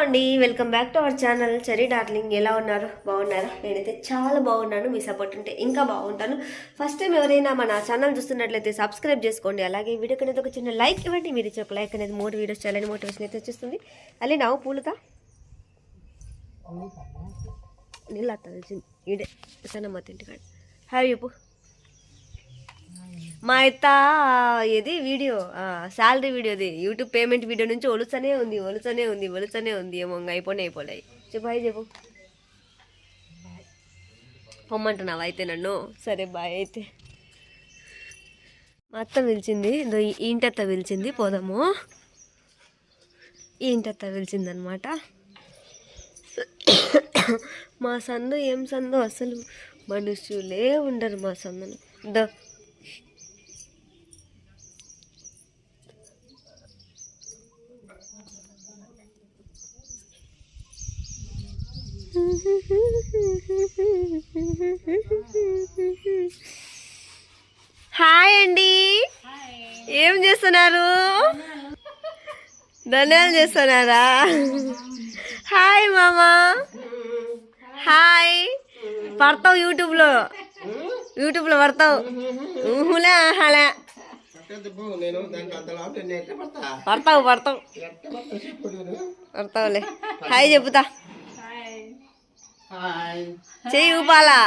అండి welcome back to our channel. Cherry darling ఎలా ఉన్నారు? బాగున్నారా? నేనైతే చాలా బాగున్నాను. మీ సపోర్ట్ ఉంటే ఇంకా బాగుంటాను. ఫస్ట్ టైం ఎవరైనా మన ఛానల్ చూస్తున్నట్లయితే సబ్స్క్రైబ్ చేసుకోండి. అలాగే వీడియోకి అనేది ఒక చిన్న లైక్ ఇవ్వండి. మీరు ఇచ్చే ఒక లైక్ అనేది మూడు వీడియోస్ చేయాలని మోటివేషన్ అయితే వచ్చేస్తుంది. అల్లి నావు పూలుతా నీళ్ళు అత్త తెలిసింది ఈడే సన్నమ్మ తింటికాడు హాయ్ చెప్పు మా అత్త ఇది వీడియో? శాలరీ వీడియోది యూట్యూబ్ పేమెంట్ వీడియో నుంచి ఒలుసనే ఉంది ఒలుసనే ఉంది ఒలుసనే ఉంది ఏమో ఇంకా అయిపోయి చెప్పు హాయ్ చెప్పు. పొమ్మంటున్నావు అయితే నన్ను? సరే బాయ్ అయితే. మా అత్త పిలిచింది ఇంటత్త పిలిచింది పోదాము. ఇంటత్త పిలిచిందనమాట. మా సందు ఏం సందు అసలు మనుషులే ఉండరు మా సందును దో హాయ్ అండి. ఏం చేస్తున్నారు? ధన్యాలు చేస్తున్నారా? హాయ్ మామా. హాయ్. పడతావు యూట్యూబ్లో. యూట్యూబ్లో పడతావు. ఊహులే ఆహాలే పడతావు పడతావు. పడతావులే. హాయ్ చెబుతా హాయ్ చెయ్యి ఊపాలా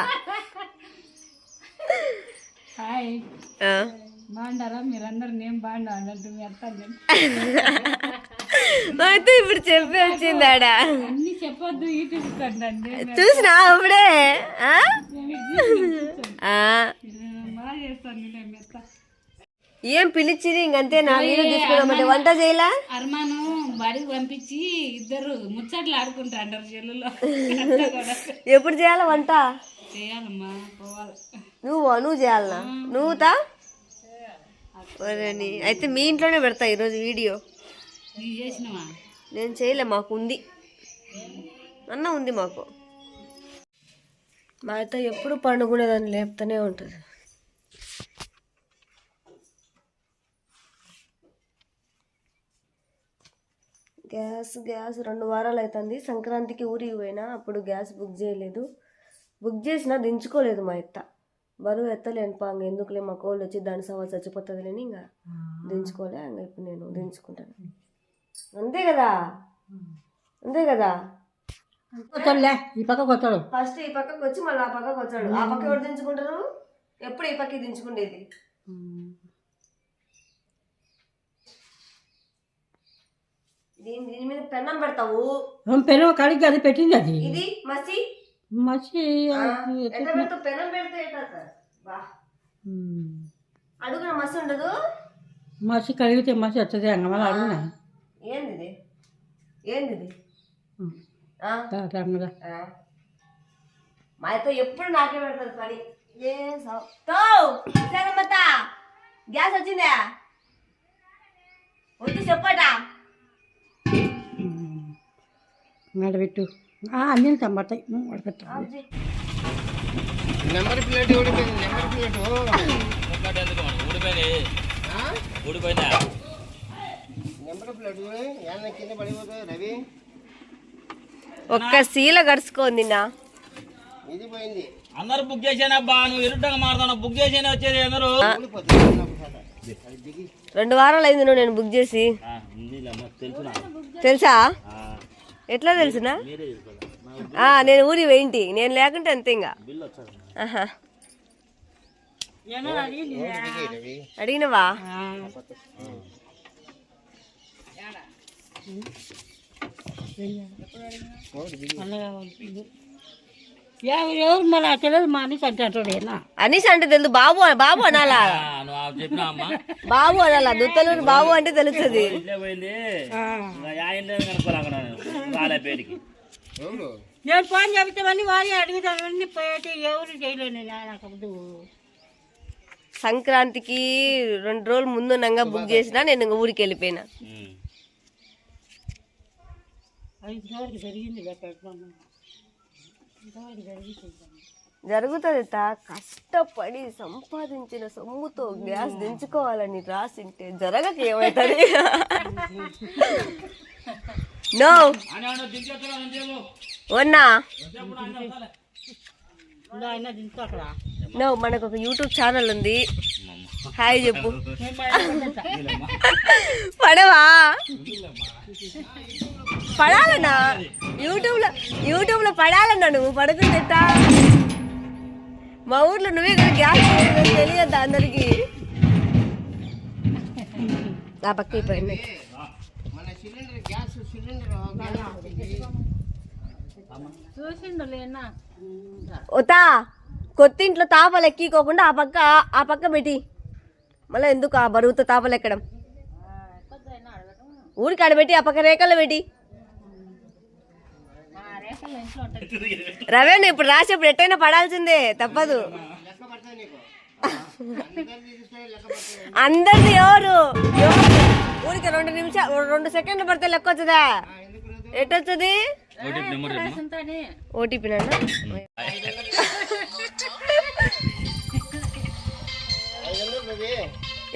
హాయ్. బాగుండారా మీరందరూ నేను బాగుండా అన్నట్టు మీ అత్త అయితే ఇప్పుడు చెప్పి వచ్చింది ఆడ. అన్ని చెప్పొద్దు యూట్యూబ్ కంటే చూసినా అప్పుడే ఆ? ఆ. బాగా చేస్తాను నేను మీ అత్త. ఏం పిలిచిరి ఇంకంతే నా వీడియో తీసుకున్నామంటే వంట చేయలా? అర్మాను బడికి పంపించి ఇద్దరు ముచ్చట్లు ఆడుకుంటా అంటారు చెల్లులో ఎప్పుడు చేయాలా వంట? చేయాలమ్మా పోవాలి. నువ్వు? నువ్వు చేయాలనా? నువ్వు తా. అయితే మీ ఇంట్లోనే పెడతా ఈరోజు వీడియో. నేను చేయలే మాకు ఉంది. అన్న ఉంది మాకు. మా అయితే ఎప్పుడు పండుకునేదాన్ని లేపుతూనే ఉంటుంది. గ్యాస్ గ్యాస్ రెండు వారాలు అవుతుంది సంక్రాంతికి ఊరికి పోయినా అప్పుడు గ్యాస్ బుక్ చేయలేదు. బుక్ చేసినా దించుకోలేదు మా ఎత్త. బరువు ఎత్తలేను పాంగ ఎందుకులే మా కోళ్ళు వచ్చి దాని సవాల్ చచ్చిపోతుంది లేని ఇంకా దించుకోలే ఇంకా ఇప్పుడు నేను దించుకుంటాను. అంతే కదా? అంతే కదా? ఈ పక్క కొత్తడు ఫస్ట్ ఈ పక్కకు వచ్చి మళ్ళీ ఆ పక్కకు వచ్చాడు ఆ పక్క ఎవరు దించుకుంటారు? ఎప్పుడు ఈ పక్కకి దించుకునేది దీని దీని మీద పెన్నం పెడతావు? పెను కడిగి అది పెట్టింది అది. ఇది? మసి? మసి పెడతావు? పెన్నం పెడితే బా. అడుగున మసి ఉండదు? మసి కడిగితే మసి వస్తుంది అంగమల అడుగునా ఏంది ఏంది ఇది ఆ, రంగుదా ఆ. మా అయితే ఎప్పుడు నాకే పెడతారు పని? గ్యాస్ వచ్చిందా? వచ్చి చెప్పటా నడబెట్టు. అన్నీ ఉడకట్టు నెంబర్ ప్లేట్ ఊడిపోయింది నెంబర్ ప్లేట్ ఊడిపోయిందా నెంబర్ ప్లేట్ ఏమన్నా కింద పడిపోతుంది రవి? ఒక్క శీల గడుచుకోంది నా. ఇది పోయింది. అందరూ బుక్ చేసానబ్బా నువ్వు ఇరుట్టంగా మారుతాను బుక్ చేసేనే వచ్చేది అందరూ. రెండు వారాలు అయింది నువ్వు నేను బుక్ చేసి. ఆ, ఉందిలే అమ్మ, తెలుసు? ఎట్లా తెలుసునా? నేను ఊరి వేయింటి. నేను లేకుంటే అంతే ఇంకా అడిగినవా? అనీష్ అంటే తెలుసు బాబు బాబు అనాలా? ఆ, నువ్వు ఆ చెప్పినా అమ్మా? బాబు అనాలా? దుత్తలూరు బాబు అంటే తెలుస్తుంది. నేను ఫోన్ చెబితామని వారి అడుగుతామని పోయేటి ఎవరు చేయలేను నాకు సంక్రాంతికి రెండు రోజులు ముందు నంగా బుక్ చేసినా నేను ఇంక ఊరికి వెళ్ళిపోయినా. జరుగుతుంది తా. కష్టపడి సంపాదించిన సొమ్ముతో గ్యాస్ దించుకోవాలని రాసింటే జరగక ఏమవుతుంది నో. వన్నా నో మనకు ఒక యూట్యూబ్ ఛానల్ ఉంది. హాయ్ చెప్పు. పడవా? పడాలన్నా. యూట్యూబ్లో యూట్యూబ్లో పడాలన్నా నువ్వు. పడుతుంది ఎట్టా? మా ఊర్లో నువ్వే కదా గ్యాస్ తెలియద్దా అందరికి? ఆ పక్క అయిపోయింది గ్యాస్ సిలిండర్ గ్యాస్ ఓతా కొత్త ఇంట్లో తాపలు ఎక్కికోకుండా ఆ పక్క ఆ పక్క పెట్టి. మళ్ళీ ఎందుకు ఆ బరువుతో తాపలు ఎక్కడం? ఊరికి ఆడబెట్టి ఆ పక్క రేఖల్లో పెట్టి. రవేణ ఇప్పుడు రాసేప్పుడు ఎట్టయినా పడాల్సిందే తప్పదు. అందరిది ఎవరు? ఎవరు? ఊరికి రెండు నిమిషాలు రెండు సెకండ్లు పడితే లెక్క వచ్చదా? ఎట్టొచ్చది? ఓటీపీ నాన్న.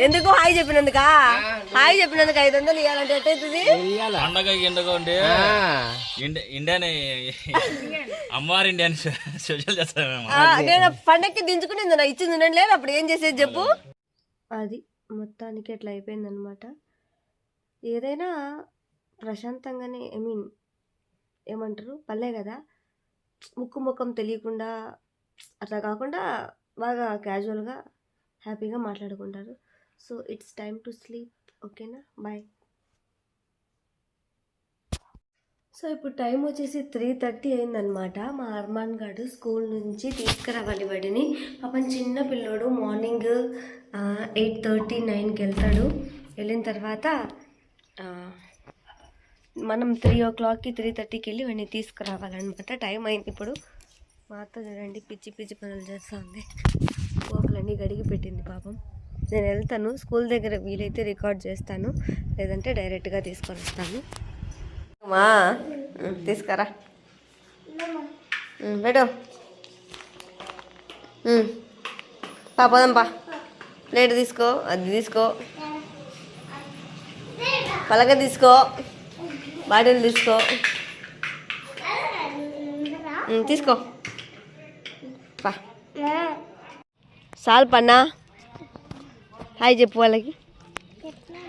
ఎందుకు హాయ్ చెప్పినందుకా? హాయ్ చెప్పినందుకు ఐదు వందలు ఇవ్వాలంటే ఎట్టయితుంది? పండగ ఇండి- ఇండియాని అమ్మవారి ఇండియన్ స్పెషల్ చేస్తామేమో ఆ, నేను పండక్కి దించుకునేది నా ఇచ్చింది లేదు అప్పుడు ఏం చేసేది చెప్పు? అది మొత్తానికి అట్లా అయిపోయింది అనమాట ఏదైనా ప్రశాంతంగానే ఐ మీన్ ఏమంటారు? పల్లె కదా. ముక్కు ముఖం తెలియకుండా అట్లా కాకుండా బాగా క్యాజువల్గా హ్యాపీగా మాట్లాడుకుంటారు. So it's time to sleep ఓకేనా బాయ్ సో ఇప్పుడు టైం వచ్చేసి త్రీ థర్టీ అయిందనమాట మా అర్మాన్ గారు స్కూల్ నుంచి తీసుకురావాలి వాడిని. పాపం చిన్న పిల్లోడు మార్నింగ్ ఎయిట్ థర్టీ నైన్కి వెళ్తాడు. వెళ్ళిన తర్వాత మనం త్రీ ఓ క్లాక్కి త్రీ థర్టీకి వెళ్ళి వాడిని తీసుకురావాలన్నమాట. టైం అయింది ఇప్పుడు. మా అత్త చూడండి పిచ్చి పిచ్చి పనులు చేస్తూ ఉంది పోకలన్నీ గడిగి పెట్టింది పాపం. నేను వెళ్తాను. స్కూల్ దగ్గర వీలైతే రికార్డ్ చేస్తాను. లేదంటే డైరెక్ట్గా తీసుకొని వస్తాను. మా తీసుకురా. ఉమ్, పెట్టు. ప్లేట్ తీసుకో అది తీసుకో. పలక తీసుకో. బాటిల్ తీసుకో. తీసుకో. పా. సాల్ పన్నా? హాయ్ చెప్పు వాళ్ళకి.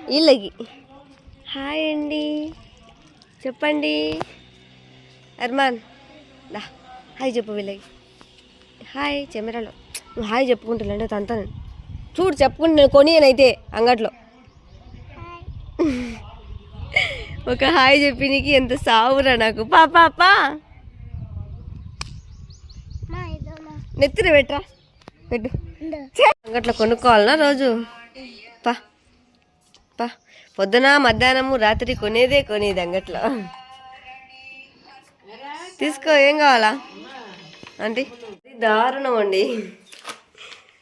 వీళ్ళకి. హాయ్ అండి. చెప్పండి. అర్మాన్. దా. హాయ్ చెప్పు వీళ్ళకి. హాయ్ కెమెరాలో. నువ్వు హాయ్ చెప్పుకుంటానంటే తంతాను చూడు చెప్పుకుంటు నేను అయితే అంగట్లో. ఒక హాయ్ చెప్పి నీకు ఎంత సావురా నాకు. పా పా పా. నెత్తిన పెట్టరా. పెట్టు. అంగట్లో కొనుక్కోవాలనా రోజు? పా. పా. పొద్దున మధ్యాహ్నము రాత్రి కొనేదే కొనేది అంగట్లో. తీసుకో ఏం కావాలా? ఇది దారుణం అండి.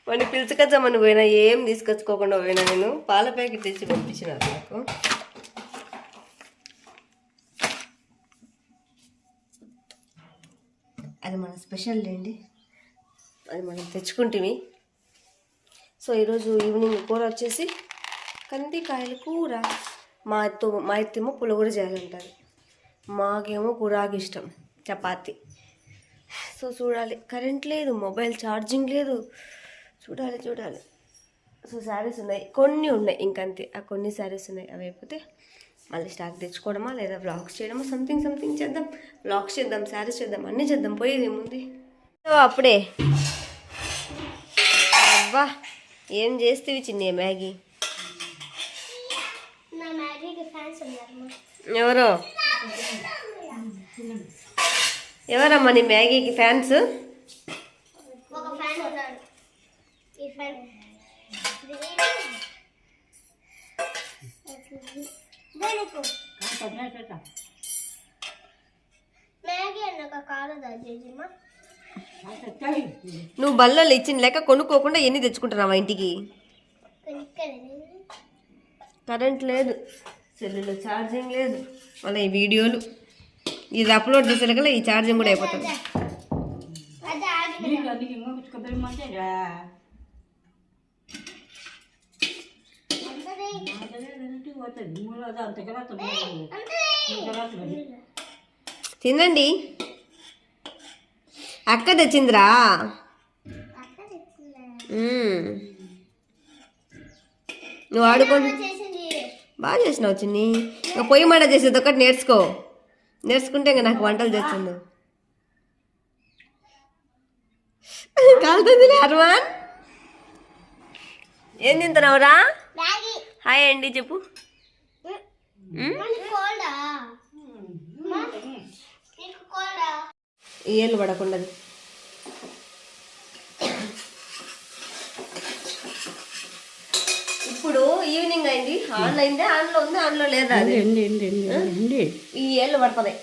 వాడిని పిలుచుకొచ్చామని పోయినా ఏం తీసుకొచ్చుకోకుండా పోయినా నేను. పాల ప్యాకెట్ తెచ్చి పంపించినారు నాకు. అది మన స్పెషల్ అండి. అది మనం తెచ్చుకుంటివి సో ఈరోజు ఈవినింగ్ కూర వచ్చేసి కందికాయల కూర మా అత్త మా ఎత్తేమో పులగూర చేయాలంటారు. మాకేమో కూరాకు ఇష్టం చపాతి. సో చూడాలి. కరెంట్ లేదు మొబైల్ ఛార్జింగ్ లేదు. చూడాలి చూడాలి. సో శారీస్ ఉన్నాయి. కొన్ని ఉన్నాయి ఇంకంతే. ఆ కొన్ని శారీస్ ఉన్నాయి. అవి అయిపోతే మళ్ళీ స్టాక్ తెచ్చుకోవడమా లేదా వ్లాగ్స్ చేయడమా? సంథింగ్ సంథింగ్ చేద్దాం. వ్లాగ్స్ చేద్దాం శారీస్ చేద్దాం అన్నీ చేద్దాం. పోయేది ఏముంది? సో అప్పుడే. అబ్బా ఏం చేస్తేవి చిన్న మ్యాగీ? ఎవరో? ఎవరమ్మా నీ మ్యాగీకి ఫ్యాన్స్ నువ్వు బల్లలో ఇచ్చిన లెక్క కొనుక్కోకుండా ఎన్ని తెచ్చుకుంటున్నావా ఇంటికి? కరెంట్ లేదు. సెల్లులో ఛార్జింగ్ లేదు. మళ్ళీ ఈ వీడియోలు ఇది అప్లోడ్ చేసేలకల్లా ఈ ఛార్జింగ్ కూడా అయిపోతుంది అదే ఆగి తినండి. అక్క తెచ్చిందిరా. నువ్వు ఆడుకోండి బాగా చేసినావు చిన్ని. ఇంకా పొయ్యి మాట చేసేది ఒకటి నేర్చుకో. నేర్చుకుంటే ఇంకా నాకు వంటలు చేస్తుంది. కాలుతుంది అర్వాన్? ఏం తింటున్నావురా? హాయ్ అండి చెప్పు. మనకి కోల్డా? నీకు కోల్డా? ఈ ఏళ్ళు పడకుండా ఇప్పుడు ఈవినింగ్ అయింది. ఆన్ అయింది? ఆన్లో ఉంది? ఆన్లో లేదా ఈ ఏళ్ళు పడుతుంది.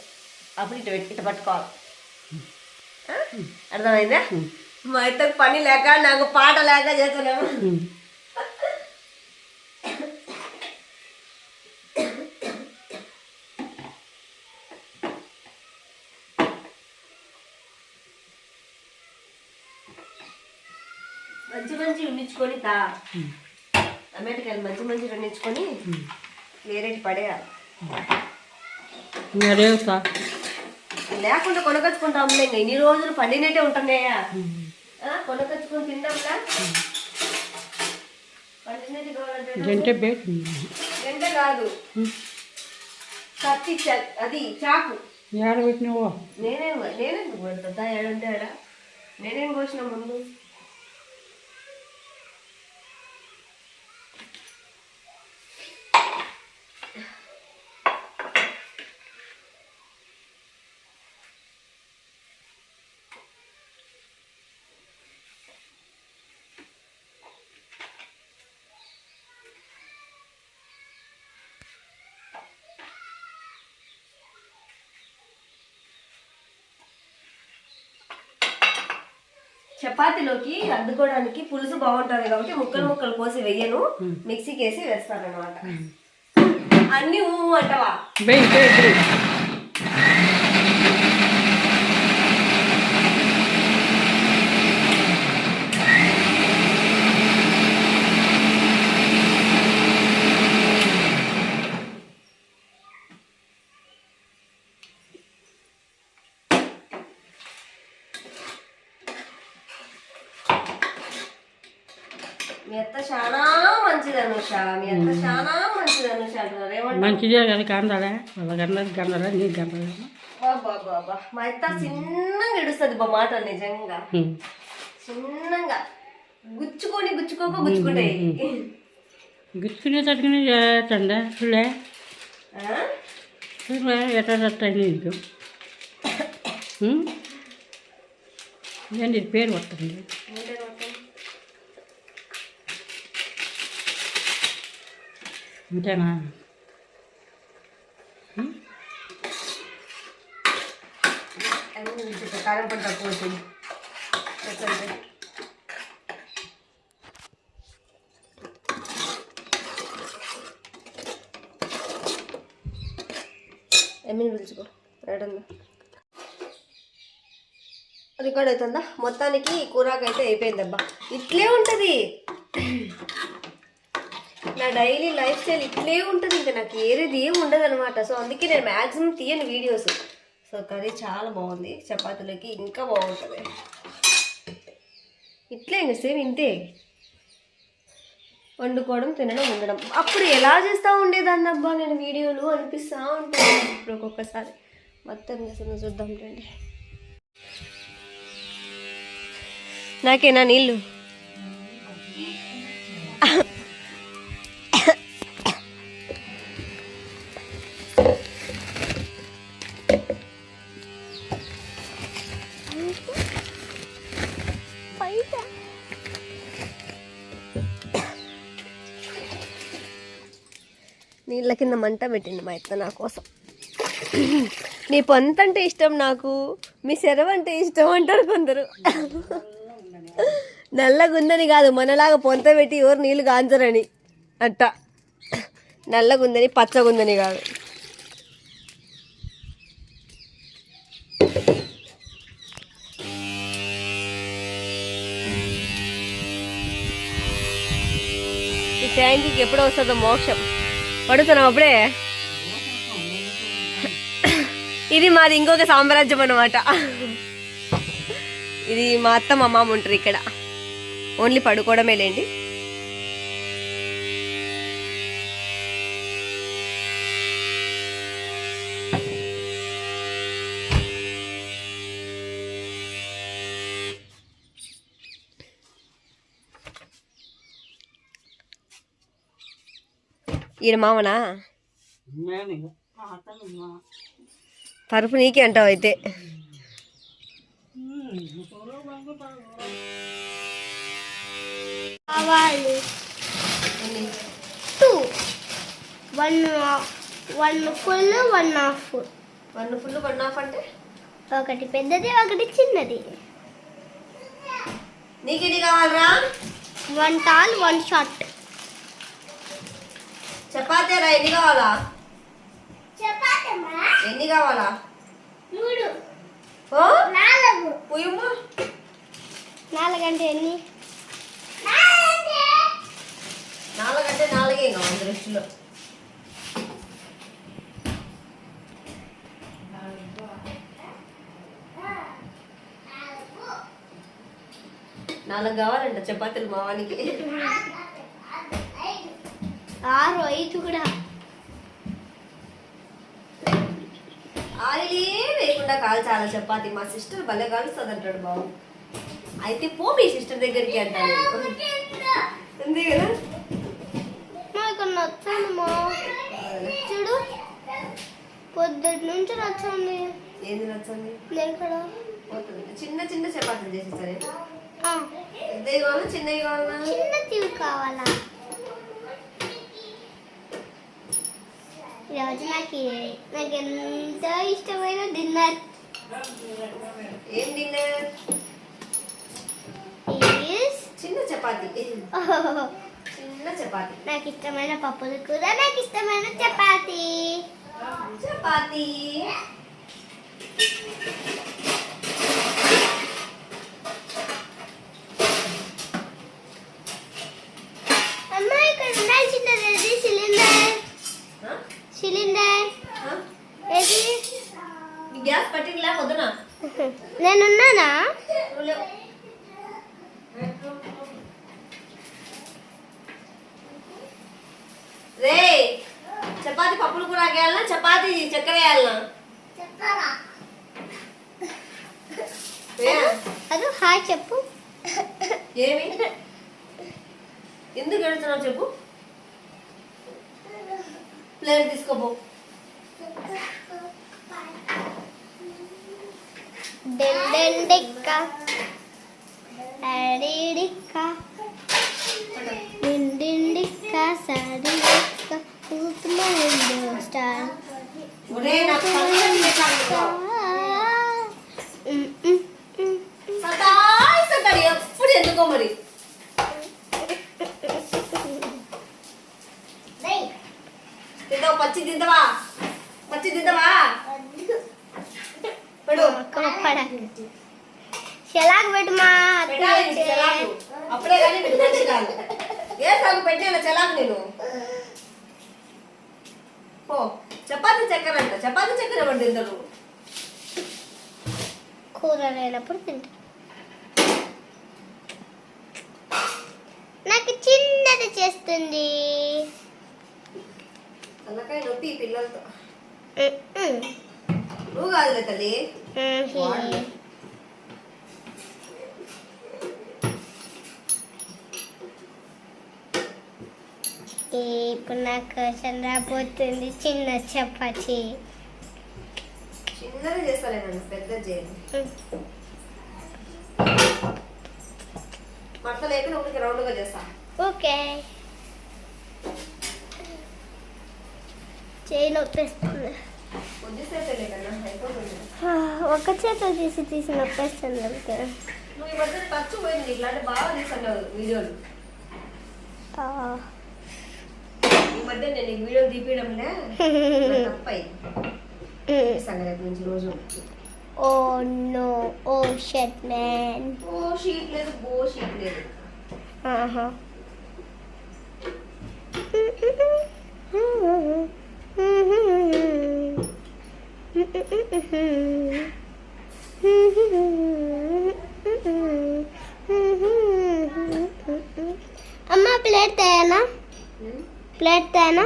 అప్పుడు ఇటు పెట్టి ఇటు పట్టుకోవాలి? అర్థమైందా? మా ఇద్దరు పని లేక నాకు పాట లేక చేస్తున్నాము. మంచి మంచి ఉండించుకొని తా. అమెరికాలు మంచి మంచి వండించుకొని వేరేటి పడేయాలి. లేకుండా కొనకొచ్చుకుంటాంలే ఇంకా ఇన్ని రోజులు పండినట్టే ఉంటున్నాయా? కొనకొచ్చుకొని తిందాంలా పండినట్టు కావాలంటే గంట కాదు. కత్తి అది చాకు. ఏడబెట్టినవో నేనేం నేనెందుకు పెడతా ఏడంటే ఆడ నేనేం కోసిన ముందు? చపాతీలోకి అద్దుకోవడానికి పులుసు బాగుంటుంది కాబట్టి ముక్కలు ముక్కలు కోసి వెయ్యను. మిక్సీకి వేసి వేస్తాను అనమాట అన్ని అంటవా బెయ్ బెయ్ బెయ్ మీ అత్త చాలా మంచిది అనుష మీ అత్త చాలా మంచిది అనుష అంటున్నారు ఏమంటారు మంచిదే కదా కందలే వాళ్ళ గందలు గందలే నీకు గందలే బాబా బాబా మా అత్త చిన్నగా ఇడుస్తుంది బా మాట నిజంగా చిన్నగా గుచ్చుకొని గుచ్చుకోక గుచ్చుకుంటాయి గిచ్చుకునే తట్టుకునే చేస్తండే చూడే ఆ? చూడే ఎట్లా తట్టండి నీకు ఉం? ఏంటి ఇది పేరు వస్తుంది ఏంటి మొత్తం? అంతేనా అన్ని కొంచెం కారం పొడి తక్కువ వచ్చింది ఎమ్మిని పిలుచుకో. రేటందా రికార్డ్ అవుతుందా? మొత్తానికి కూరాకైతే అయిపోయిందబ్బా. ఇట్లే ఉంటుంది. నా డైలీ లైఫ్ స్టైల్ ఇట్లే ఉంటుంది ఇంకా. నాకు ఏరేది ఏం ఉండదు అనమాట సో అందుకే నేను మ్యాక్సిమం తీయను వీడియోస్ సో కర్రీ చాలా బాగుంది. చపాతీలోకి ఇంకా బాగుంటుంది. ఇట్లే ఇంకా సేమ్ ఇంతే. వండుకోవడం తినడం ఉండడం. అప్పుడు ఎలా చేస్తూ ఉండేదాన్ని అబ్బా నేను వీడియోలు అనిపిస్తూ ఉంటాను ఇప్పుడు ఒక్కొక్కసారి మొత్తం చేస్తుందో చూద్దాం రండి. నాకేనా నీళ్ళు? నీళ్ళ కింద మంట పెట్టింది మా ఇత్త నా కోసం. నీ పొంత అంటే ఇష్టం నాకు మీ శరవ అంటే ఇష్టం అంటారు కొందరు. నల్లగుందని కాదు మనలాగా పొంత పెట్టి ఎవరు నీళ్ళు కాంచరని అట్ట. నల్లగుందని పచ్చగుందని కాదు. ట్యాంకీకి ఎప్పుడు వస్తుందో మోక్షం. పడుతున్నాం అప్పుడే? ఇది మాది ఇంకొక సామ్రాజ్యం అనమాట ఇది మా అత్త మా మామ ఉంటారు ఇక్కడ. ఓన్లీ పడుకోవడమే లేండి ఈయన మామనా? తరపు నీకే అంటావు అయితే. కావాలి. Two one one full one half one full one half అంటే? ఒకటి పెద్దది ఒకటి చిన్నది. నీకు ఇది కావాలరా? వన్ టాల్ వన్ షార్ట్ చపాతీరా ఎన్ని కావాలా? ఎన్ని కావాలా? మూడు. ఓ నాలుగు. పోయమ్మా. నాలుగంటే ఎన్ని? నాలుగంటే? నాలుగే కావాలి దృష్టిలో నాలుగు. కావాలంట చపాతీలు మావానికి ఆరు ఐదు కూడా. ఆయిలే వేయకుండా కాల్చాల చపాతి. మా సిస్టర్ భలే కాలుస్తుంది అంటాడు బాబు. అయితే పో మీ సిస్టర్ దగ్గరికి అంటాను అంతే కదా? నాకు నచ్చదమ్మా చూడు పొద్దుటి నుంచి నచ్చింది? ఏంది నచ్చండి ఎక్కడ చిన్న చిన్న చపాతీలు చేసి సరే కావాలా చిన్నవి కావాలా? చిన్న తీరు కావాలా? ఈరోజు నాకు నాకు ఎంతో ఇష్టమైన డిన్నర్. ఏం డిన్నర్? చిన్న చపాతీ. చిన్న చపాతీ. నాకు ఇష్టమైన పప్పుల కూర నాకు ఇష్టమైన చపాతి. చపాతీ అమ్మ ఇక్కడ ఉండాల్సింది ఏది సిలిండర్ ఆ? సిలిండర్ ఆ? ఏది ఈ గ్యాస్ పట్టిందిలా వద్దునా నేనున్నానా నువ్వు లేవు. రే చపాతి పప్పులు కూడా వేయాలనా చపాతి చక్కెర వేయాలనా ఏ? అది హాయ్ చెప్పు. ఏమి? ఎందుకు ఎడుతున్నావు చెప్పు. ప్లేట్ తీసుకోపో. ఊతుమలిందో స్టార్. ఒరే సతాయి మరి. తింటావా? పచ్చి తింటావా? పచ్చి తింటావా? చెలాకు పెట్టుమా అప్పుడే కానీ ఏ సాగు పెట్టాను చెలాకు నేను? ఓ చపాతి చక్కెర అంట. చపాతి చక్కెర కూర లేనప్పుడు నాకు చిన్నది చేస్తుంది. తలకాయ నొప్పి ఈ పిల్లలతో. ఉమ్, ఉమ్. నువ్వు కాదులే తల్లి. ఉమ్, వాళ్ళు. ఇప్పుడు నాకు చంద్రపోతుంది చిన్న చపాతి. చిన్నది చేస్తాలే నన్ను పెద్ద చేయాలి మడత లేకుండా ఊరికి రౌండ్గా చేస్తా ఓకే. చేయి నొప్పేస్తుంది. ఒక చేత తీసి తీసి నొప్పేస్తుంది అంతే నువ్వు ఈ మధ్య ఖర్చు పోయింది ఇట్లాంటి బాగా తీస్తున్నావు వీడియోలు. ఈ మధ్య నేను ఈ వీడియో తీపియడంలే తప్పై. సంగతి నుంచి రోజు. oh no oh shut man oh shit లేదు బో షీట్ లేదు ఆహా అమ్మ ప్లేట్ తేనా ప్లేట్ తేనా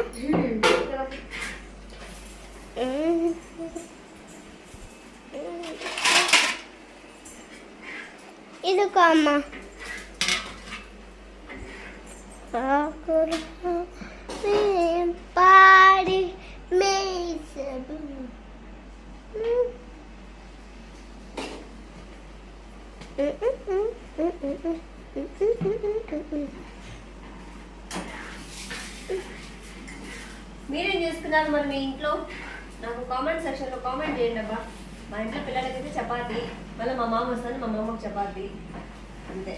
ఇదిగో అమ్మ. పాడి మేసము మీరేం చేసుకున్నారు మరి మీ ఇంట్లో? నాకు కామెంట్ సెక్షన్లో కామెంట్ చేయండి అబ్బా. మా ఇంట్లో పిల్లలకైతే చపాతి మళ్ళీ మా మామ వస్తాను మా మామకు చపాతి. అంతే.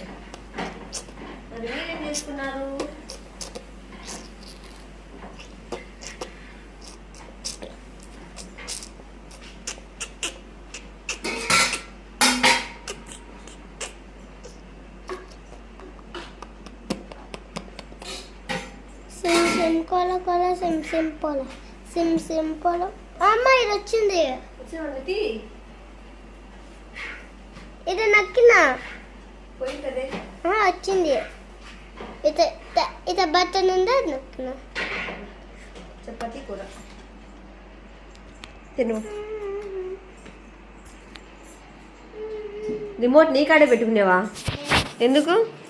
మరి మీరేం చేసుకున్నారు? సిమ్ సిమ్ కొల కొల సిమ్ సిమ్ పొల సిమ్ సిమ్ అమ్మ ఇది వచ్చింది. ఇది నక్కిన? వచ్చింది. ఇత ఇత- ఇత బట్టన్ ఉందా? నక్కిన. చపాతి కూర. తిను. రిమోట్ నీ కాడే పెట్టుకునేవా? ఎందుకు?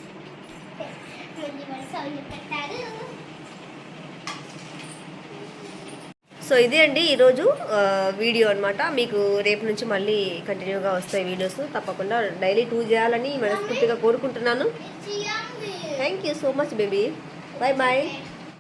సో ఇదే అండి ఈరోజు వీడియో అన్నమాట. మీకు రేపు నుంచి మళ్ళీ కంటిన్యూగా వస్తాయి వీడియోస్. తప్పకుండా డైలీ టూ చేయాలని మనస్ఫూర్తిగా కోరుకుంటున్నాను. Thank you so much baby bye bye